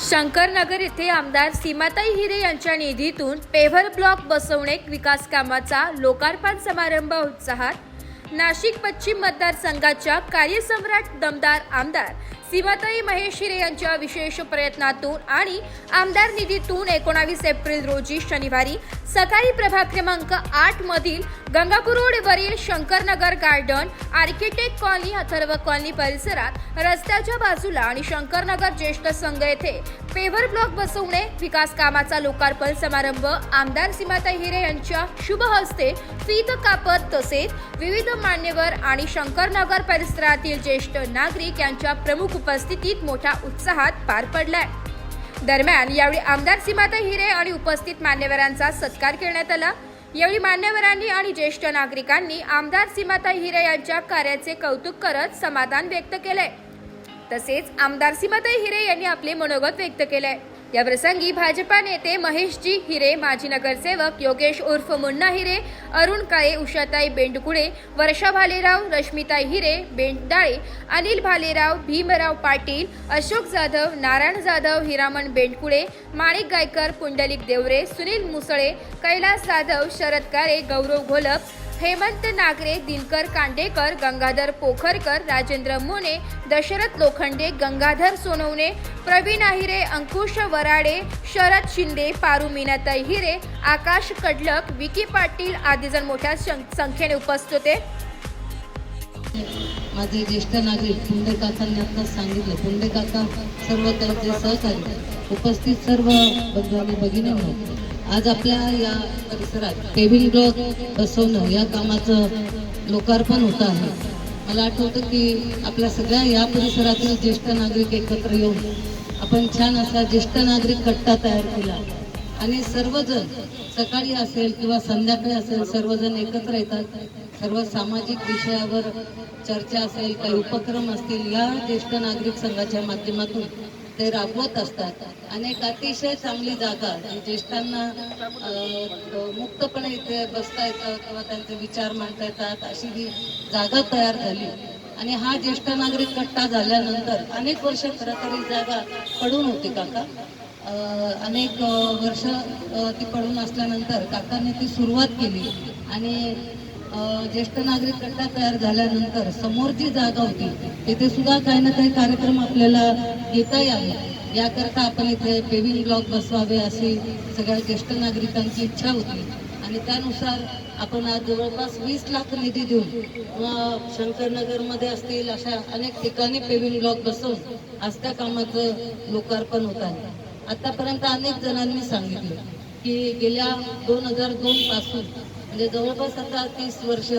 शंकरनगर येथे आमदार सीमाताई हिरे यांच्या निधीतून पेव्हर ब्लॉक बसवणे विकास कामाचा लोकार्पण समारंभ उत्साहात. नाशिक पश्चिम मतदारसंघाच्या कार्यसम्राट दमदार आमदार सीमाताई महेश हिरे यांच्या विशेष प्रयत्नातून आणि आमदार निधीतून एकोणावीस एप्रिल रोजी शनिवारी सकाळी प्रभाग क्रमांक आठ मधील गंगापूर रोडवरील Shankarnagar garden architect colony Atharva colony परिसरात रस्त्याच्या बाजूला आणि शंकरनगर ज्येष्ठ संघ येथे पेव्हर ब्लॉक बसवणे विकास कामाचा लोकार्पण समारंभ आमदार सीमाताई हिरे यांच्या शुभ हस्ते फीत कापत तसेच विविध मान्यवर आणि शंकरनगर परिसरातील ज्येष्ठ नागरिक यांच्या प्रमुख उपस्थितीत मोठ्या उत्साहात पार पडलाय. दरम्यान यावेळी आमदार सीमाता हिरे आणि उपस्थित मान्यवरांचा सत्कार करण्यात आला. यावेळी मान्यवरांनी आणि ज्येष्ठ नागरिकांनी आमदार सीमाता हिरे यांच्या कार्याचे कौतुक करत समाधान व्यक्त केले तसेच आमदार सीमाताई हिरे यांनी आपले मनोगत व्यक्त केले या प्रसंगी भाजपा नेते महेशजी हिरे माजी नगरसेवक योगेश उर्फ मुन्ना हिरे अरुण काळे उषाताई बेंडकुळे वर्षा भालेराव रश्मिताई हिरे बेंडाळे अनिल भालेराव भीमराव पाटील अशोक जाधव नारायण जाधव हिरामण बेंडकुळे माणिक गायकर पुंडलिक देवरे सुनील मुसळे कैलास जाधव शरद कारे गौरव घोलप हेमंत नागरे दिनकर कांडेकर गंगाधर पोखरकर राजेंद्र मोने दशरथ लोखंडे गंगाधर सोनवणे प्रवीण आहिरे अंकुश वराडे शरद शिंदे पारू मीनाताई हिरे आकाश कडलक विकी पाटील आदीजण मोठ्या संख्येने उपस्थित होते. माझे ज्येष्ठ नागरिक पुंडे काकांनी आत्ताच सांगितलं. पुंडे काका सर्व त्यांचे सहकारी. उपस्थित सर्व बंधू आणि भगिनींनो आज आपल्या या परिसरात टेबिल ब्लॉक बसवणं या कामाचं लोकार्पण होत आहे. मला आठवतं की आपल्या सगळ्या या परिसरातील ज्येष्ठ नागरिक एकत्र येऊन आपण छान असा ज्येष्ठ नागरिक कट्टा तयार केला. आणि सर्वजण सकाळी असेल किंवा संध्याकाळी असेल सर्वजण एकत्र येतात. सर्व सामाजिक विषयावर चर्चा असेल काही उपक्रम असतील या ज्येष्ठ नागरिक संघाच्या माध्यमातून ते राबवत असतात. आणि एक अतिशय चांगली जागा ज्येष्ठांना मुक्तपणे इथे बसता येतं किंवा त्यांचे विचार मांडता येतात अशी ही जागा तयार झाली. आणि हा ज्येष्ठ नागरिक कट्टा झाल्यानंतर अनेक वर्ष खरं तरी जागा पडून होती काका. अनेक वर्ष ती पडून असल्यानंतर काकांनी ती सुरुवात केली. आणि ज्येष्ठ नागरिक कट्टा तयार झाल्यानंतर समोर जी जागा होती तिथे सुद्धा काही ना काही कार्यक्रम आपल्याला घेता यावे याकरता आपण इथे पेविंग ब्लॉक बसवावे अशी सगळ्या ज्येष्ठ नागरिकांची इच्छा होती. आणि त्यानुसार आपण आज जवळपास वीस लाख निधी देऊन शंकरनगरमध्ये असतील अशा अनेक ठिकाणी पेविंग ब्लॉक बसवून आज त्या कामाचं लोकार्पण होत आहे. आतापर्यंत अनेक जणांनी सांगितलं की गेल्या दोन हजार दोन पासून म्हणजे जवळपास आता तीस वर्ष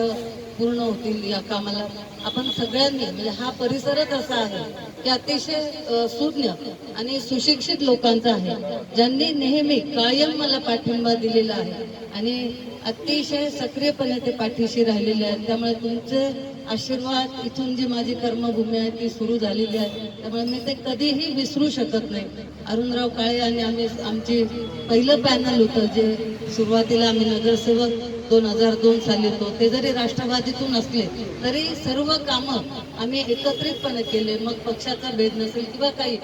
पूर्ण होतील या कामाला. आपण सगळ्यांनी म्हणजे हा परिसरच असा आहे की अतिशय सुज्ञ आणि सुशिक्षित लोकांचा आहे ज्यांनी नेहमी कायम मला पाठिंबा दिलेला आहे आणि अतिशय सक्रियपणे ते पाठीशी राहिलेले आहेत. त्यामुळे तुमचे आशीर्वाद इथून जी माझी कर्मभूमी आहे ती सुरू झालेली आहे. त्यामुळे मी ते कधीही विसरू शकत नाही. अरुणराव काळे आणि आम्ही आमची पहिलं पॅनल होतं जे सुरुवातीला आम्ही नगरसेवक दोन हजार दोन साली होतो. ते जरी राष्ट्रवादीतून असले तरी सर्व कामं आम्ही एकत्रितपणे केले. मग पक्षाचा भेद नसेल किंवा काही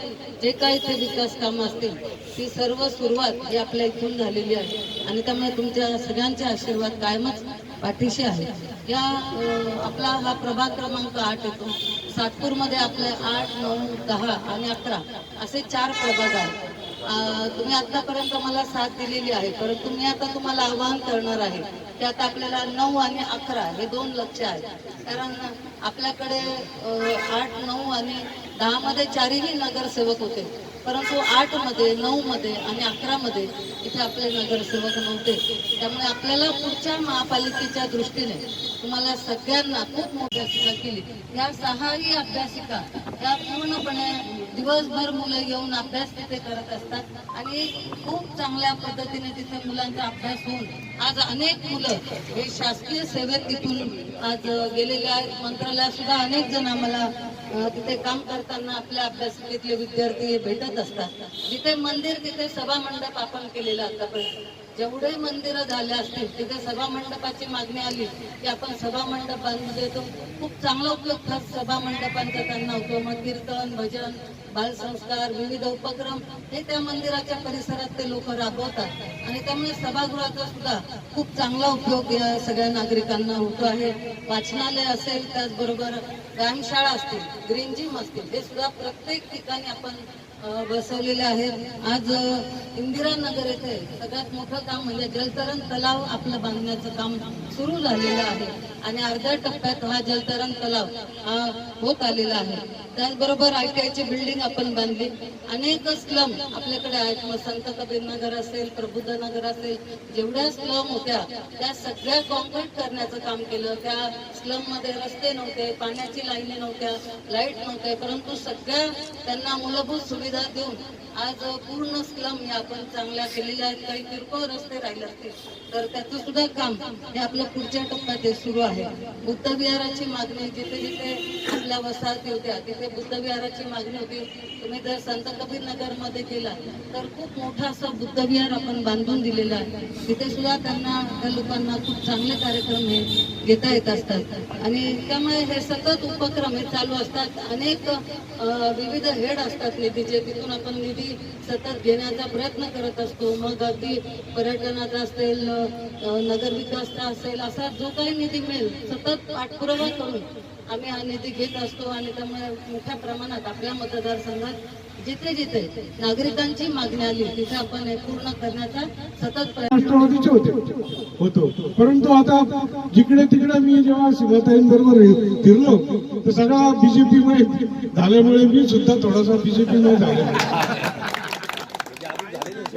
जे काही ते विकास कामं असतील ती सर्व सुरुवात ही आपल्या इथून झालेली आहे. आणि त्यामुळे तुमच्या सगळ्यांचे आशीर्वाद कायमच पाठीशी आहे या आपला हा प्रभाग क्रमांक आठ येतो. सातपूरमध्ये आपले आठ नऊ दहा आणि अकरा असे चार प्रभाग आहेत. तुम्ही आतापर्यंत मला साथ दिलेली आहे. परंतु मी आता तुम्हाला आवाहन करणार आहे त्यात आपल्याला नऊ आणि अकरा हे दोन लक्ष आहेत. कारण आपल्याकडे आठ नऊ आणि दहामध्ये चारही नगरसेवक होते. परंतु आठमध्ये नऊमध्ये आणि अकरामध्ये इथे आपले नगरसेवक नव्हते. त्यामुळे आपल्याला पुढच्या महापालिकेच्या दृष्टीने तुम्हाला सगळ्यांना खूप मोठी अभ्यासिका केली. या सहाही अभ्यासिका या पूर्णपणे दिवसभर मुलं येऊन अभ्यास तिथे करत असतात आणि खूप चांगल्या पद्धतीने तिथे मुलांचा अभ्यास होऊन आज अनेक मुलं हे शासकीय सेवेत तिथून आज गेलेल्या मंत्रालयात सुद्धा अनेक जण आम्हाला तिथे काम करताना आपल्या अभ्यासिकेतले विद्यार्थी हे भेटत असतात. जिथे मंदिर तिथे सभा मंडप आपण केलेला आतापर्यंत. जेवढे मंदिरं झाले असतील तिथे सभा मंडपाची मागणी आली की आपण सभा मंडप बांधून देतो खूप चांगला उपयोग सभा मंडपांचा त्यांना होतो मग कीर्तन भजन बालसंस्कार विविध उपक्रम हे त्या मंदिराच्या परिसरात ते लोक राबवतात. आणि त्यामुळे सभागृहाचा सुद्धा खूप चांगला उपयोग या सगळ्या नागरिकांना होतो आहे. वाचनालय असेल त्याचबरोबर व्यायामशाळा असतील ग्रीन जिम असतील हे सुद्धा प्रत्येक ठिकाणी आपण बसवलेले आहेत. आज इंदिरानगर येथे सगळ्यात मोठं काम म्हणजे जलतरण तलाव आपलं बांधण्याचं काम सुरू झालेलं आहे. आणि अर्ध्या टप्प्यात हा जलतरण तलाव हा होत आलेला आहे. त्याचबरोबर आय टी आयची बिल्डिंग आपण बांधली. अनेक स्लम आपल्याकडे आहेत. मग संत कबीर नगर असेल प्रबुद्ध नगर असेल जेवढ्या स्लम होत्या त्या सगळ्या कॉन्क्रीट करण्याचं काम केलं. त्या स्लममध्ये रस्ते नव्हते पाण्याची लाईनी नव्हत्या लाइट नव्हते परंतु सगळ्या त्यांना मूलभूत सुविधा देऊन आज पूर्ण स्लम या आपण चांगल्या केलेल्या आहेत. काही किरकोळ रस्ते राहिले असतील तर त्याचं सुद्धा काम हे आपलं पुढच्या टप्प्यात सुरू आहे बुद्धविहाराची मागणी जिथे जिथे आपल्या वसाहती होत्या तिथे बुद्धविहाराची मागणी होती. तुम्ही जर संत कबीर नगरमध्ये गेला तर खूप मोठा असा बुद्धविहार आपण बांधून दिलेला आहे. तिथे सुद्धा त्यांना त्या लोकांना खूप चांगले कार्यक्रम हे घेता येत असतात. आणि त्यामुळे हे सतत उपक्रम हे चालू असतात. अनेक विविध हेड असतात निधीचे तिथून आपण निधी सतत घेण्याचा प्रयत्न करत असतो. मग अगदी पर्यटनाचा असेल नगरविकासचा नगर विकासचा असेल असा जो काही निधी मिळेल सतत पाठपुरावा करून आम्ही हा निधी घेत असतो आणि त्यामुळे मोठ्या प्रमाणात आपल्या मतदारसंघात जिथे जिथे नागरिकांची मागणी आली तिथे आपण हे पूर्ण करण्याचा सतत राष्ट्रवादीचे होते. होतो. परंतु आता जिकडे तिकडे मी जेव्हा शिवताईंबरोबर फिरलो तर सगळा बीजेपी मध्ये झाल्यामुळे मी सुद्धा थोडासा बीजेपी मध्ये झालेलो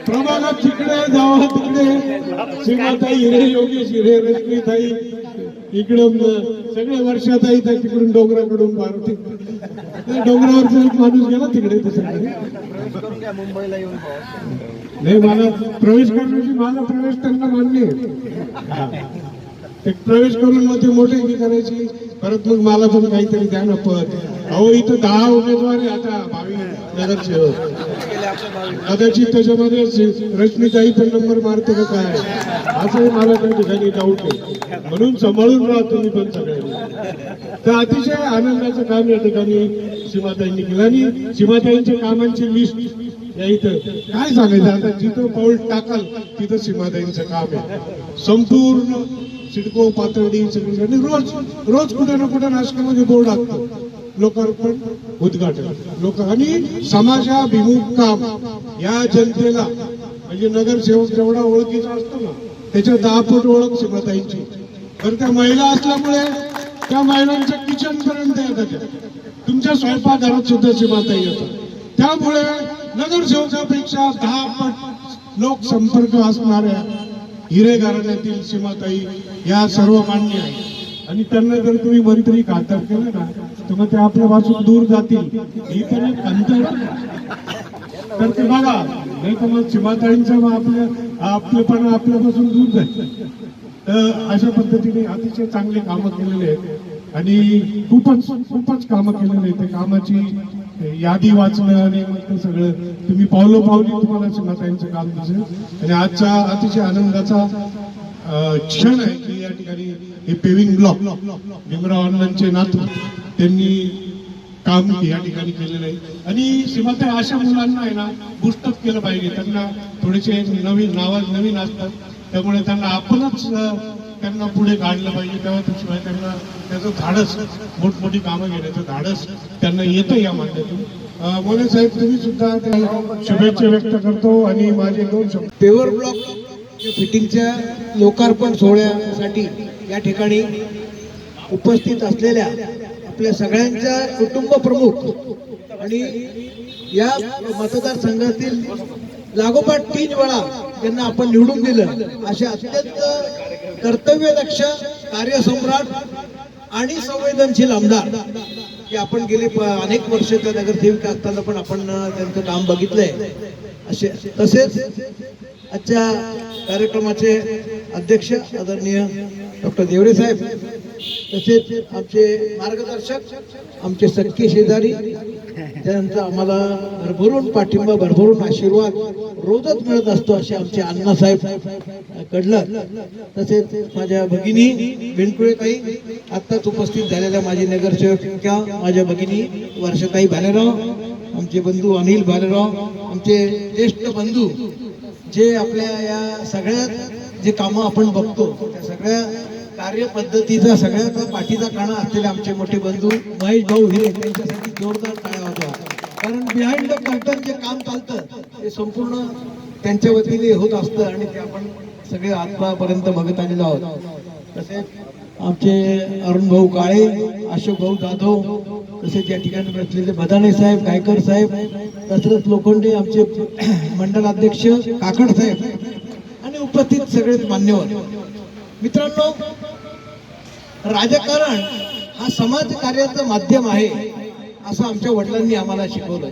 प्रभागात जिकडे जावा तिकडे सीमाताई हिरे योगेश हिरे रश्मीताई इकडं सगळे वर्षाताई त्या तिकडून डोंगराकडून मारुती त्या डोंगरावरचा एक माणूस गेला तिकडे दुसरीकडे नाही मला प्रवेश करण्याची माझा प्रवेश त्यांना मान्य आहे. ते प्रवेश करून मग ते मोठे करायची. परत मग मला पण काहीतरी द्या ना पद. अहो इथं दहा उमेदवार आहे आता भावी नगरसेवक. कदाचित त्याच्यामध्ये रश्मीताई पण नंबर मारते का काय? असंही मला त्या ठिकाणी डाऊट आहे. म्हणून सांभाळून राहा तुम्ही पण सगळ्यांनी तर अतिशय आनंदाचं काम या ठिकाणी सीमाताईंनी केलं आणि सीमाताईंच्या कामांची लिस्ट या इथं. काय सांगायचं? आता जिथं पाऊल टाकाल तिथं सीमाताईंचं काम आहे. संपूर्ण सिडको पातळी सगळी आणि रोज रोज कुठे ना कुठे नाशकामध्ये बोर्ड लागतो लोकार्पण उद्घाटन. लोक आणि समाजाभिमुख काम या जनतेला म्हणजे नगरसेवक जेवढा ओळखीचा असतो ना त्याच्या दहा फूट ओळख सीमाताईंची. तर त्या महिला असल्यामुळे त्या महिलांच्या किचन पर्यंत येतात तुमच्या स्वयंपाकघरात सुद्धा सीमाताई येतात. त्यामुळे नगरसेवकापेक्षा दहा पट लोकसंपर्क असणाऱ्या हिरे घराण्यातील सीमाताई या सर्व मान्य आहे आणि त्यांना जर तुम्ही मंत्री कातर केलं ना तर मग ते आपल्यापासून दूर जातील. ही पण एक अंतर तर ते बघा नाही तर मग सीमाताईंचं मग आपल्या आपलेपणा आपल्यापासून दूर जाईल. तर अशा पद्धतीने अतिशय चांगले कामं केलेले आहेत. आणि खूपच खूपच कामं केलेले आहेत. त्या कामाची यादी वाचणं आणि ते सगळं तुम्ही पावलो पावली तुम्हाला चिमाताईंचं काम दिसेल. आणि आजच्या अतिशय आनंदाचा क्षण आहे की या ठिकाणी हे पेविंग ब्लॉक भीमराव अण्णांचे नातू त्यांनी काम या ठिकाणी केलेलं आहे. आणि सीमाताई अशा मुलांना आहे ना बुस्टअप केलं पाहिजे. त्यांना थोडेसे नवीन नावाज नवीन असतात. त्यामुळे त्यांना आपणच त्यांना पुढे काढलं पाहिजे. तेव्हा त्याशिवाय त्यांना त्याचं धाडस मोठमोठी कामं घेण्याचं धाडस त्यांना येतं या माध्यमातून मोदी साहेब तुम्ही सुद्धा शुभेच्छा व्यक्त करतो आणि माझे दोन शब्द पेवर ब्लॉक फिटिंगच्या लोकार्पण सोहळ्यासाठी या ठिकाणी उपस्थित असलेल्या आपल्या सगळ्यांच्या कुटुंब प्रमुख आणि या मतदारसंघातील लागोपाठ तीन वेळा त्यांना आपण निवडून दिलं. अशा अत्यंत कर्तव्यदक्ष कार्यसम्राट आणि संवेदनशील आमदार की आपण गेले प- अनेक वर्ष त्या नगरसेविका असताना पण आपण त्यांचं काम बघितलंय. असे तसेच आजच्या कार्यक्रमाचे अध्यक्ष आदरणीय डॉक्टर देवरे साहेब तसेच आमचे मार्गदर्शक आमचे सख्खी शेजारी त्यांचा आम्हाला भरभरून पाठिंबा भरभरून आशीर्वाद रोजच मिळत असतो असे आमचे अण्णासाहेब कडलं. तसेच माझ्या भगिनी बेनकुळेताई आत्ताच उपस्थित झालेल्या माझी नगरसेविका माझ्या भगिनी वर्षताई भालेराव आमचे बंधू अनिल भालेराव आमचे ज्येष्ठ बंधू जे आपल्या या सगळ्यात जे कामं आपण बघतो त्या सगळ्या कार्यपद्धतीचा सगळ्यात पाठीचा काणा असलेले आमचे मोठे बंधू महेश भाऊ हिरे त्यांच्यासाठी जोरदार टाळ्या होत्या कारण बिहाइंड द कर्टन जे काम चालतं ते संपूर्ण त्यांच्या वतीने होत असतं आणि ते आपण सगळे आत्तापर्यंत बघत आलेलो आहोत. तसेच आमचे अरुण भाऊ काळे अशोक भाऊ जाधव तसेच या ठिकाणी बसलेले बदाणे साहेब गायकर साहेब दशरथ लोखंडे आमचे मंडलाध्यक्ष काकड साहेब आणि उपस्थित सगळेच मान्यवर. मित्रांनो राजकारण हा समाज कार्याचं माध्यम आहे असं आमच्या वडिलांनी आम्हाला शिकवलं.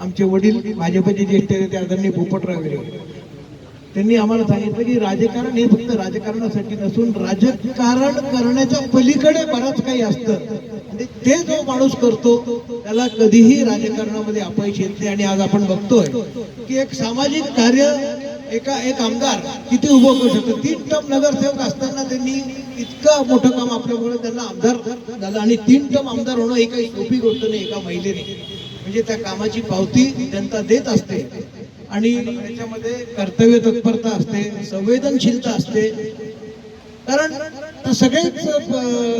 आमचे वडील भाजपचे ज्येष्ठ नेते आदरणीय पोपटराव विरे त्यांनी आम्हाला सांगितलं की राजकारण हे फक्त राजकारणासाठी नसून राजकारण करण्याच्या पलीकडे बराच काही असतं. आणि ते जो माणूस करतो त्याला कधीही राजकारणामध्ये अपयश येत नाही. आणि आज आपण बघतोय की एक सामाजिक कार्य एका एक आमदार किती उभं करू शकतो तीन टर्म नगरसेवक असताना त्यांनी इतकं मोठं काम आपल्यामुळे त्यांना आमदार झालं. आणि तीन टर्म आमदार होणं ही काही सोपी गोष्ट नाही एका महिलेने. म्हणजे त्या कामाची पावती जनता देत असते. आणि त्याच्यामध्ये कर्तव्य तत्परता असते संवेदनशीलता असते. कारण सगळेच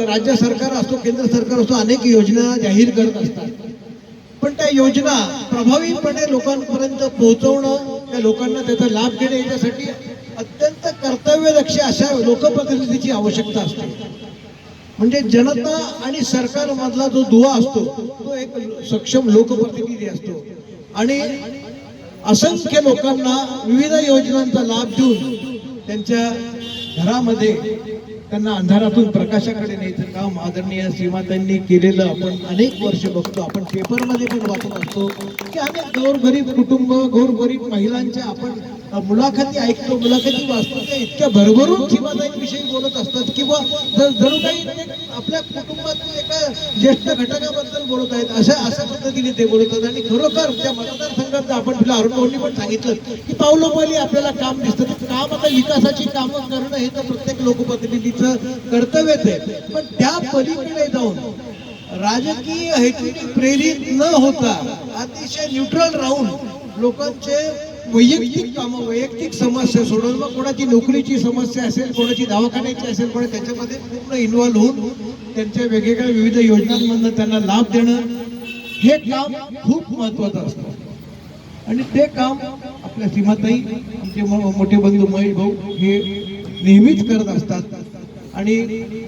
राज्य सरकार असतो केंद्र सरकार असतो अनेक योजना जाहीर करत असतात. पण त्या योजना प्रभावीपणे लोकांपर्यंत पोहोचवणं त्या लोकांना त्याचा लाभ घेणं याच्यासाठी अत्यंत कर्तव्यदक्ष अशा लोकप्रतिनिधीची आवश्यकता असते. म्हणजे जनता आणि सरकार मधला जो दुवा असतो तो एक सक्षम लोकप्रतिनिधी असतो. आणि असंख्य लोकांना विविध योजनांचा लाभ देऊन त्यांच्या घरामध्ये त्यांना अंधारातून प्रकाशाकडे न्यायचं काम आदरणीय श्रीमातांनी केलेलं आपण अनेक वर्ष बघतो. आपण पेपरमध्ये पण वाचत असतो की अनेक गौरगरीब कुटुंब गौरगरीब महिलांच्या आपण मुलाखती ऐकतो मुलाखती वाचतो ते इतक्या भरभरून किंवा बोलत असतात किंवा जर जणू काही म्हणजे आपल्या कुटुंबातील एका ज्येष्ठ घटकाबद्दल बोलत आहेत अशा अशा पद्धतीने ते बोलतात आणि खरोखर त्या मतदारसंघात आपण तिला अरुणभाऊंनी पण सांगितलं की पावलोपाली आपल्याला काम दिसतं. काम आता विकासाची कामं करणं हे तर प्रत्येक लोकप्रतिनिधीचं कर्तव्यच आहे. पण त्या पलीकडे जाऊन राजकीय हेतूने प्रेरित न होता अतिशय न्यूट्रल राहून लोकांचे वैयक्तिक कामं वैयक्तिक समस्या सोडवून मग कोणाची नोकरीची समस्या असेल कोणाची दवाखान्याची असेल कोणा त्याच्यामध्ये पूर्ण इन्व्हॉल्व होऊन त्यांच्या वेगवेगळ्या विविध योजनांमधनं त्यांना लाभ देणं हे काम खूप महत्वाचं असतं. आणि ते काम आपल्या सीमाताई आमचे मो- मोठे बंधू महेश भाऊ हे नेहमीच करत असतात. आणि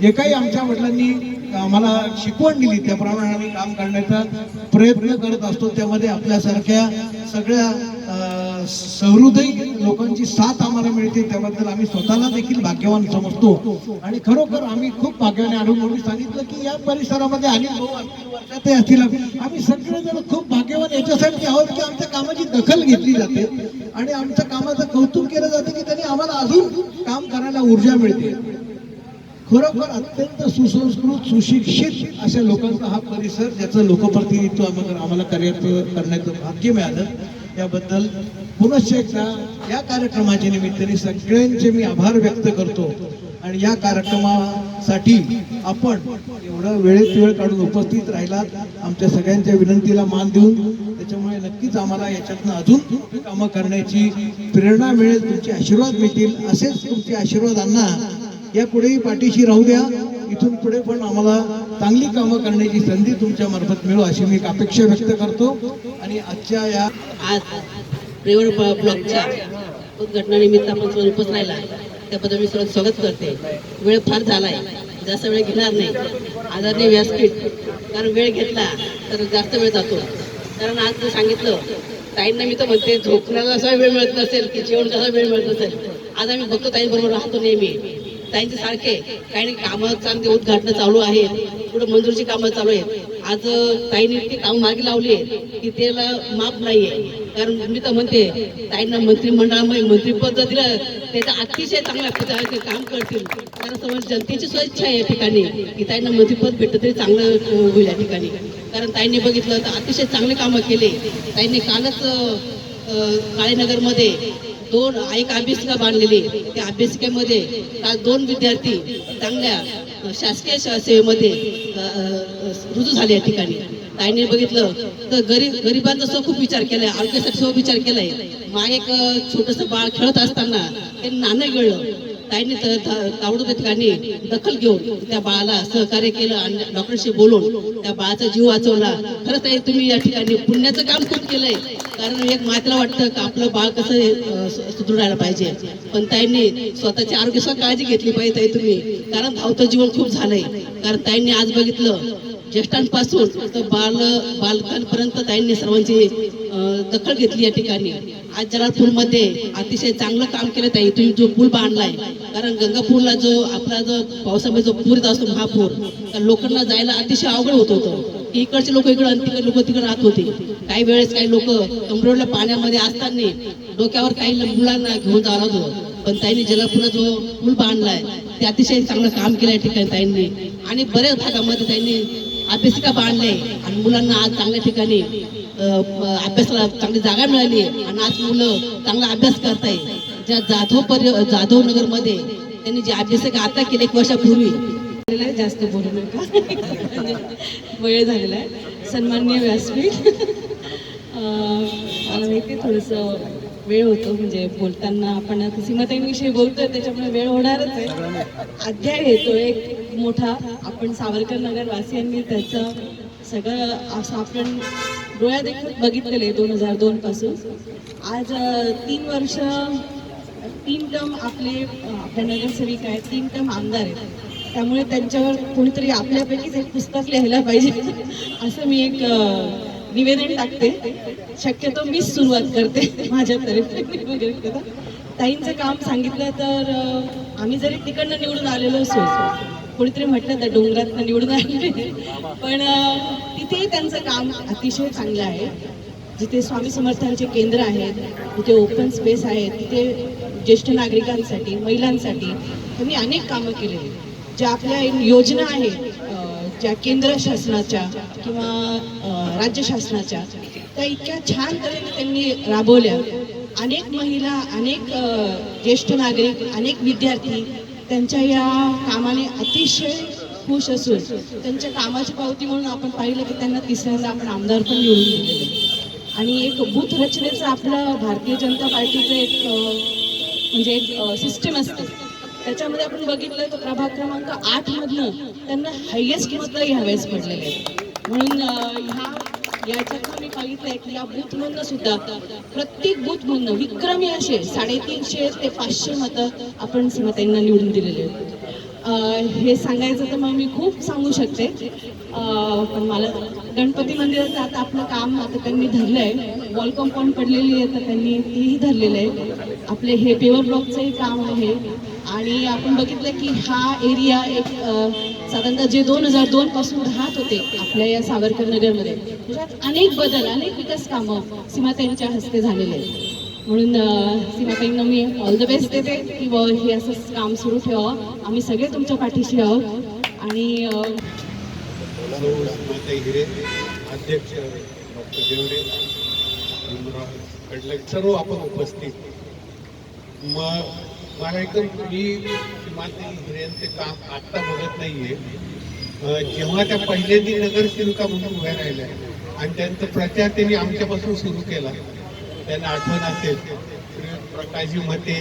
जे काही आमच्या वडिलांनी आम्हाला शिकवण दिली त्याप्रमाणे आम्ही काम करण्याचा प्रयत्न करत असतो त्यामध्ये आपल्यासारख्या सगळ्या सहृदयी लोकांची साथ आम्हाला मिळते त्याबद्दल आम्ही स्वतःला देखील भाग्यवान समजतो. आणि खरोखर आम्ही खूप भाग्यवान अनुभवी सांगितलं की या परिसरामध्ये अनेक भाऊ असतील वर्षातही असतील. आम्ही सगळेजण खूप भाग्यवान. याच्यासाठी आहोत की आमच्या कामाची दखल घेतली जाते. आणि आमच्या कामाचं कौतुक केलं जातं की त्यांनी आम्हाला अजून काम करायला ऊर्जा मिळते. खरोखर अत्यंत सुसंस्कृत सुशिक्षित अशा लोकांचा हा परिसर ज्याचं लोकप्रतिनिधित्व आम्हाला आम्हाला करण्याचं भाग्य मिळालं. याबद्दल पुनश्च एकदा या कार्यक्रमाच्या निमित्ताने सगळ्यांचे मी आभार व्यक्त करतो. आणि या कार्यक्रमासाठी आपण एवढा वेळेत वेळ काढून उपस्थित राहिलात. आमच्या सगळ्यांच्या विनंतीला मान देऊन त्याच्यामुळे नक्कीच आम्हाला याच्यातनं अजून कामं करण्याची प्रेरणा मिळेल तुमचे आशीर्वाद मिळतील. असेच तुमचे आशीर्वादांना या पुढेही पाठीशी राहू द्या. इथून पुढे पण आम्हाला चांगली कामं करण्याची संधी तुमच्या मार्फत मिळू अशी मी एक अपेक्षा व्यक्त करतो. आणि आजच्या या आज रेवण ब्लॉकच्या उद्घटनानिमित्त आपण सर्व उपस्थित राहिला त्याबद्दल मी सर्व स्वागत करते. वेळ फार झाला आहे. जास्त वेळ घेणार नाही. आदरणीय व्यासपीठ कारण वेळ घेतला तर जास्त वेळ जातो. कारण आज जर सांगितलं ताईंना मी तर म्हणते झोपण्याला असा वेळ मिळत नसेल की जेवण कसा वेळ मिळत नसेल आज आम्ही बघतो ताईंबरोबर राहतो नेहमी. ताईंचे सारखे काही नाही कामं चांगली उद्घाटनं चालू आहेत. पुढे मंजूरची कामं चालू आहेत. आज ताईंनी ती कामं मागे लावली आहेत की त्याला माप नाहीये. कारण मी तर म्हणते ताईंना मंत्रिमंडळामध्ये मंत्रीपद जर दिलं त्याचा अतिशय चांगल्या पद्धतीने काम करतील. कारण समज जनतेची स्वेच्छा आहे या ठिकाणी की ताईंना मंत्रीपद भेटलं तरी चांगलं होईल या ठिकाणी. कारण ताईंनी बघितलं तर अतिशय चांगले कामं केले. ताईंनी कालच काळेनगरमध्ये दोन एक अभ्यासिका बांधलेली त्या अभ्यासिकेमध्ये काल दोन विद्यार्थी चांगल्या शासकीय सेवेमध्ये रुजू झाले या ठिकाणी. ताईने बघितलं तर गरीब गरिबांचा सो खूप विचार केलाय आरोग्यासाठी सो विचार केलाय. मागे एक छोटस बाळ खेळत असताना ते नाणं गळलं. ताईने त- ठिकाणी दखल घेऊन त्या बाळाला सहकार्य केलं आणि डॉक्टरशी बोलून त्या बाळाचा जीव वाचवला. खरंच ताई तुम्ही या ठिकाणी पुण्याचं काम खूप केलंय. कारण एक मातेला वाटतं का आपलं बाळ कसं सुदृढायला पाहिजे. पण ताईंनी स्वतःची आरोग्याची काळजी घेतली पाहिजे ताई तुम्ही. कारण धावतं जीवन खूप झालंय. कारण ताईंनी आज बघितलं ज्येष्ठांपासून तर बाल बालकांपर्यंत ताईंनी सर्वांची दखल घेतली या ठिकाणी. आज जलालपूरमध्ये अतिशय चांगलं काम केलं ताई. तुम्ही जो पूल बांधलाय कारण गंगापूरला जो आपला जो पावसामध्ये जो पूर येत असतो महापूर तर लोकांना जायला अतिशय अवघड होत होतं. की इकडचे लोक इकडे आणि तिकडे लोक तिकडे राहत होते. काही वेळेस काही लोक कमरोडला पाण्यामध्ये असताना डोक्यावर काही मुलांना घेऊन जावं होतं. पण ताईंनी जलापूरला जो पूल बांधलाय ते अतिशय चांगलं काम केलं या ठिकाणी ताईंनी. आणि बऱ्याच भागामध्ये त्यांनी अभ्यासिका बांधले आणि मुलांना आज चांगल्या ठिकाणी अभ्यासाला चांगली जागा मिळाली आणि आज मुलं चांगला अभ्यास करताय ज्या जाधव पर्य जाधव नगरमध्ये त्यांनी जे अभ्यास आता केले एक वर्षापूर्वी. जास्त बोलू नका. वेळ झालेला आहे. सन्माननीय व्यासपीठ. मला माहिती आहे थोडंसं वेळ होतो म्हणजे बोलताना आपण सीमाताईंविषयी बोलतोय त्याच्यामुळे वेळ होणारच आहे. अध्याय येतो एक मोठा. आपण सावरकर नगर वासियांनी त्याचं सगळं असं आपण डोळ्या देखील बघितलेले दोन हजार दोन पासून. आज तीन वर्ष तीन टर्म आपले आपल्या नगरसेविका आहेत तीन टर्म आमदार आहेत. त्यामुळे त्यांच्यावर कोणीतरी आपल्यापैकीच एक पुस्तक लिहायला पाहिजे असं मी एक निवेदन टाकते. शक्यतो मीच सुरुवात करते माझ्या तर्फे. ताईंचं काम सांगितलं तर आम्ही जरी तिकडनं निवडून आलेलो असो कोणीतरी म्हटलं तर डोंगरातनं निवडून आले. पण तिथे त्यांचं काम अतिशय चांगलं आहे. जिथे स्वामी समर्थांचे केंद्र आहेत तिथे ओपन स्पेस आहेत तिथे ज्येष्ठ नागरिकांसाठी महिलांसाठी त्यांनी अनेक कामं केलेली ज्या आपल्या योजना आहेत ज्या केंद्र शासनाच्या किंवा राज्य शासनाच्या त्या इतक्या छान तऱ्हेने त्यांनी राबवल्या. अनेक महिला अनेक ज्येष्ठ नागरिक अनेक विद्यार्थी त्यांच्या या कामाने अतिशय खुश असून त्यांच्या कामाची पावती म्हणून आपण पाहिलं की त्यांना तिसऱ्यांदा आपण आमदार पण निवडून दिलेले. आणि एक बूथ रचनेचं आपलं भारतीय जनता पार्टीचं एक म्हणजे एक सिस्टीम असते. त्याच्यामध्ये आपण बघितलं तर प्रभाग क्रमांक आठ मधनं त्यांना हायएस्ट मतं ह्यावेळेस पडलेले आहेत. म्हणून ह्या याच्यातनं मी बघितलंय की या बूथमधनं सुद्धा प्रत्येक बूथमधनं विक्रमी असे साडेतीनशे ते पाचशे मतं आपण सीमाताईंना निवडून दिलेले आहेत. हे सांगायचं तर मग मी खूप सांगू शकते. पण मला गणपती मंदिराचं आता आपलं काम आता त्यांनी धरलं आहे वॉल कंपाऊंड पडलेली आहे तर त्यांनी तेही धरलेलं आहे. आपले हे पेवर ब्लॉकचंही काम आहे. आणि आपण बघितलं की हा एरिया एक साधारणतः जे दोन हजार दोन पासून राहत होते आपल्या या सावरकर नगरमध्ये त्याच्यात अनेक बदल अनेक विकास कामं सीमाताईंच्या हस्ते झालेले आहेत. म्हणून सीमाताईंना मी ऑल द बेस्ट देते की व हे असंच काम सुरू ठेवा. आम्ही सगळे तुमच्या पाठीशी आहोत. आणि अध्यक्ष सर्व आपण उपस्थित. मग मला एकदम मी सीमाताई हिरेंचे काम आत्ता बघत नाहीये. जेव्हा त्या पहिल्यांदा नगरसेविका म्हणून उभ्या राहिल्या आणि त्यांचा प्रचार त्यांनी आमच्यापासून सुरू केला त्यांना आठवण असेल प्रकाशजी मते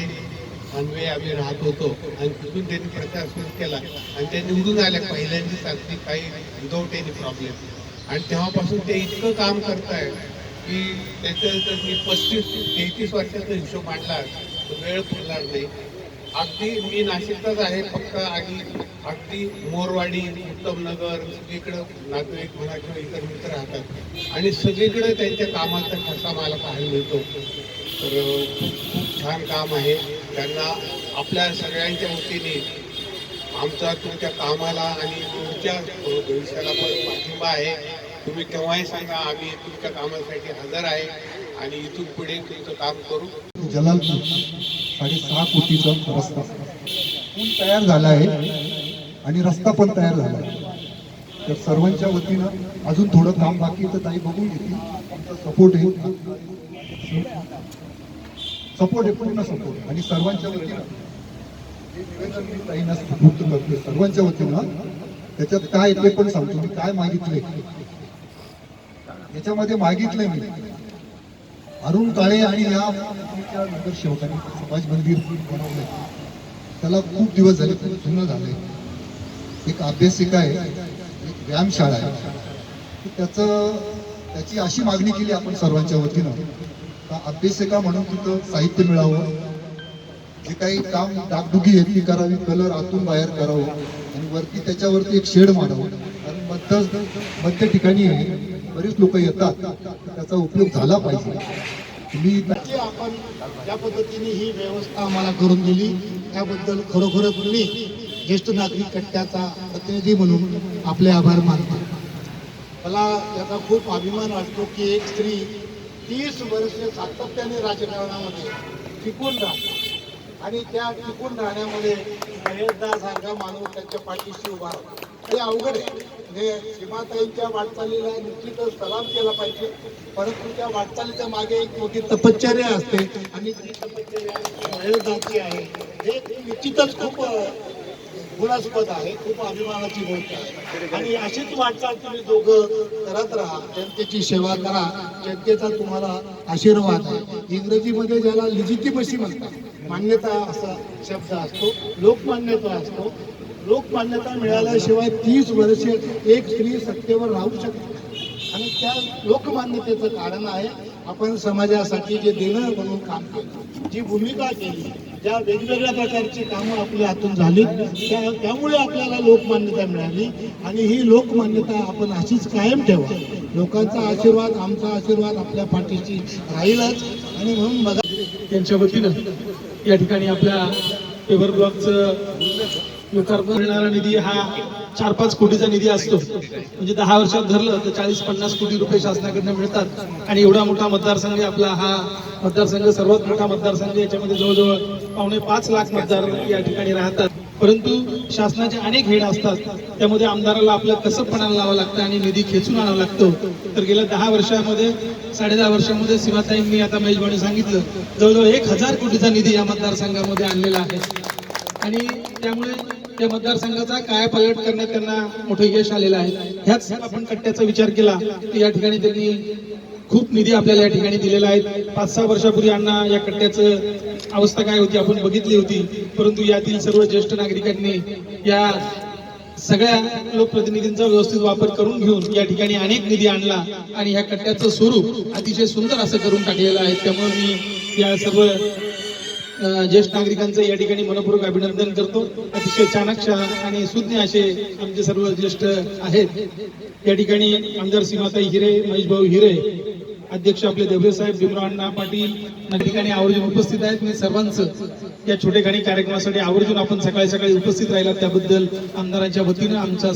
अन्वय आम्ही राहत होतो. आणि तिथून त्यांनी प्रचार सुरू केला. आणि ते निवडून आल्या पहिल्यांदी चालती काही विदाऊट एनी प्रॉब्लेम आणि तेव्हापासून ते इतकं काम करताय की त्याचं जर मी पस्तीस तेहतीस वर्षाचा हिशोब मांडला. तर वेळ पुरणार नाही. अगदी मी नाशिकचाच आहे फक्त आणि अगदी मोरवाडी उत्तमनगर सगळीकडं नातेवाईक म्हणा किंवा इतर मित्र राहतात. आणि सगळीकडे त्यांच्या कामाचा ठसा मला पाहायला मिळतो. तर खूप छान काम आहे. त्यांना आपल्या सगळ्यांच्या वतीने आमचा तुमच्या कामाला आणि तुमच्या भविष्याला पण पाठिंबा आहे. तुम्ही केव्हाही सांगा आम्ही तुमच्या कामासाठी हजर आहे आणि इथून पुढे तुमचं काम करू. जलाल साडेसहा कोटीचा रस्ता. पूल तयार झाला आहे आणि रस्ता पण तयार झाला आहे. तर सर्वांच्या वतीनं अजून थोडं काम बाकी तर ताई बघून घेतील. आमचा सपोर्ट आहे. सपोर्ट आहे पूर्ण सपोर्ट आणि सर्वांच्या वतीनं हे निवेदन ताईंना करतोय. सर्वांच्या वतीनं त्याच्यात काय ते पण सांगतो. मी काय मागितले याच्यामध्ये मागितलंय मी. अरुण काळे आणि या त्या नगरसेवकांनी समाज मंदिर बनवलंय त्याला खूप दिवस झाले खूप जुनं झालंय. एक अभ्यासिका आहे एक व्यायामशाळा आहे. त्याचं त्याची अशी मागणी केली आपण सर्वांच्या वतीनं का अभ्यासिका म्हणून तिथं साहित्य मिळावं. जे काही काम डागडुगी आहे ती करावी कलर आतून बाहेर करावं आणि वरती त्याच्यावरती एक शेड मारावं कारण मध्य मध्य ठिकाणी बरेच लोक येतात. त्याचा उपयोग झाला पाहिजे. मी आपण ज्या पद्धतीने ही व्यवस्था आम्हाला करून दिली त्याबद्दल खरोखरच मी ज्येष्ठ नागरिक कट्ट्याचा प्रतिनिधी म्हणून आपले आभार मानतो. मला याचा खूप अभिमान वाटतो की एक स्त्री तीस वर्ष सातत्याने राजकारणामध्ये टिकून राहते आणि त्या टिकून राहण्यामध्ये महेशदासारखा माणूस त्यांच्या पाठीशी उभा राहतो हे अवघड आहे. म्हणजे सीमाताईंच्या वाटचालीला निश्चितच सलाम केला पाहिजे. परंतु त्या वाटचालीच्या मागे एक मोठी तपश्चर्या असते आणि ती तपश्चर्या आहे. हे निश्चितच खूप गुणास्पद आहे. खूप अभिमानाची गोष्ट आहे. आणि अशीच वाटचाल तुम्ही दोघं करत राहा. जनतेची सेवा करा. जनतेचा तुम्हाला आशीर्वाद आहे. इंग्रजीमध्ये ज्याला लिजिटिमसी म्हणतात मान्यता असा शब्द असतो लोकमान्यता असतो. लोकमान्यता मिळाल्याशिवाय तीस वर्ष एक स्त्री सत्तेवर राहू शकते आणि त्या लोकमान्यतेचं कारण आहे आपण समाजासाठी जे देणं म्हणून काम केलं जी भूमिका केली ज्या वेगवेगळ्या प्रकारची कामं आपल्या हातून झाली त्या त्यामुळे आपल्याला लोकमान्यता मिळाली. आणि ही लोकमान्यता आपण अशीच कायम ठेवा. लोकांचा आशीर्वाद आमचा आशीर्वाद आपल्या पाठीशी राहीलच. आणि म्हणून बघा त्यांच्या वतीनं या ठिकाणी आपल्या पेवर ब्लॉकचं लोकार्पण निधी हा चार पाच कोटीचा निधी असतो. म्हणजे दहा वर्षात धरलं तर चाळीस पन्नास कोटी रुपये शासनाकडनं मिळतात. आणि एवढा मोठा मतदारसंघ आपला हा मतदारसंघ सर्वात मोठा मतदारसंघ याच्यामध्ये जवळजवळ पावणे पाच लाख मतदार या ठिकाणी राहतात. परंतु शासनाचे अनेक हेड असतात. त्यामध्ये आमदाराला आपलं कसं पणाला लावावं लागतं आणि निधी खेचून आणावा लागतो. तर गेल्या दहा वर्षामध्ये साडे दहा वर्षामध्ये सीमाताईंनी आता महेशभाऊनी सांगितलं जवळजवळ एक हजार कोटीचा निधी या मतदारसंघामध्ये आणलेला आहे. आणि त्यामुळे त्या मतदारसंघाचा कायापालट करण्यात त्यांना मोठं यश आलेलं आहे. ह्याच आपण कट्ट्याचा विचार केला की या ठिकाणी त्यांनी खूप निधी आपल्याला या ठिकाणी दिलेला आहे. पाच सहा वर्षापूर्वी अण्णा या कट्ट्याचं अवस्था काय होती आपण बघितली होती. परंतु यातील सर्व ज्येष्ठ नागरिकांनी या सगळ्या लोकप्रतिनिधींचा व्यवस्थित वापर करून घेऊन या ठिकाणी अनेक निधी आणला आणि ह्या कट्ट्याचं स्वरूप अतिशय सुंदर असं करून टाकलेलं आहे. त्यामुळे मी या सर्व ज्येष्ठ नागरिकांचं या ठिकाणी मनपूर्वक अभिनंदन करतो. अतिशय चाणक्य आणि सुज्ञ असे आमचे सर्व ज्येष्ठ आहेत. या ठिकाणी आमदार सीमाताई हिरे महेश भाऊ हिरे अध्यक्ष आपले देवरे साहेब भीमराव अण्णा पाटील या ठिकाणी आवर्जून उपस्थित आहेत. मी सर्वांचं या छोटेखानी कार्यक्रमासाठी आवर्जून आपण सकाळी सकाळी उपस्थित राहिला त्याबद्दल आमदारांच्या वतीनं आमचा